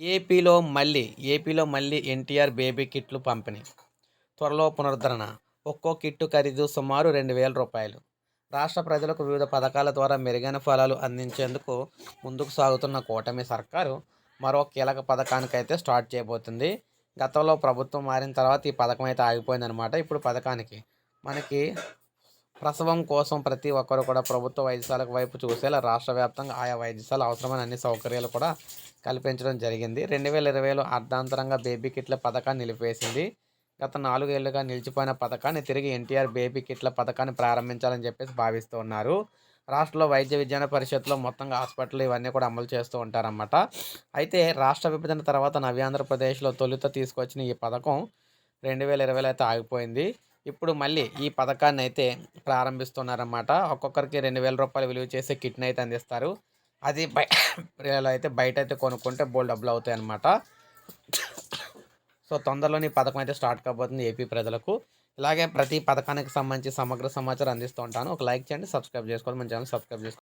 ఏపీలో మళ్ళీ ఏపీలో మళ్ళీ ఎన్టీఆర్ బేబీ కిట్లు పంపిణీ. త్వరలో పునరుద్ధరణ. ఒక్కో కిట్టు ఖరీదు సుమారు రెండు వేల రూపాయలు. రాష్ట్ర ప్రజలకు వివిధ పథకాల ద్వారా మెరుగైన ఫలాలు అందించేందుకు ముందుకు సాగుతున్న కూటమి సర్కారు మరో కీలక పథకానికైతే స్టార్ట్ చేయబోతుంది. గతంలో ప్రభుత్వం మారిన తర్వాత ఈ పథకం అయితే ఆగిపోయిందనమాట ఇప్పుడు పథకానికి మనకి ప్రసవం కోసం ప్రతి ఒక్కరు కూడా ప్రభుత్వ వైద్యశాలకు వైపు చూసేలా రాష్ట్ర వ్యాప్తంగా ఆయా వైద్యశాల అవసరమైన అన్ని సౌకర్యాలు కూడా కల్పించడం జరిగింది. రెండు వేల ఇరవైలో అర్ధాంతరంగా బేబీ కిట్ల పథకాన్ని నిలిపివేసింది. గత నాలుగేళ్ళుగా నిలిచిపోయిన పథకాన్ని తిరిగి ఎన్టీఆర్ బేబీ కిట్ల పథకాన్ని ప్రారంభించాలని చెప్పేసి భావిస్తూ ఉన్నారు రాష్ట్రంలో వైద్య విజ్ఞాన పరిషత్లో మొత్తంగా హాస్పిటల్ ఇవన్నీ కూడా అమలు చేస్తూ ఉంటారన్నమాట. అయితే రాష్ట్ర విభజన తర్వాత నవ్యాంధ్రప్రదేశ్లో తొలుత తీసుకొచ్చిన ఈ పథకం రెండు వేల ఇరవైలో అయితే ఆగిపోయింది. ఇప్పుడు మళ్ళీ ఈ పథకాన్ని అయితే ప్రారంభిస్తున్నారన్నమాట. ఒక్కొక్కరికి రెండు వేల రూపాయలు విలువ చేసే కిట్ని అయితే అందిస్తారు. అది బయ అయితే బయట అయితే కొనుక్కుంటే బోల్ డబ్బులు అవుతాయి అన్నమాట సో తొందరలోనే ఈ పథకం అయితే స్టార్ట్ కాబోతుంది ఏపీ ప్రజలకు. ఇలాగే ప్రతి పథకానికి సంబంధించి సమగ్ర సమాచారం అందిస్తూ ఉంటాను. ఒక లైక్ చేయండి సబ్స్క్రైబ్ చేసుకోండి మన ఛానల్ సబ్స్క్రైబ్ చేసుకోండి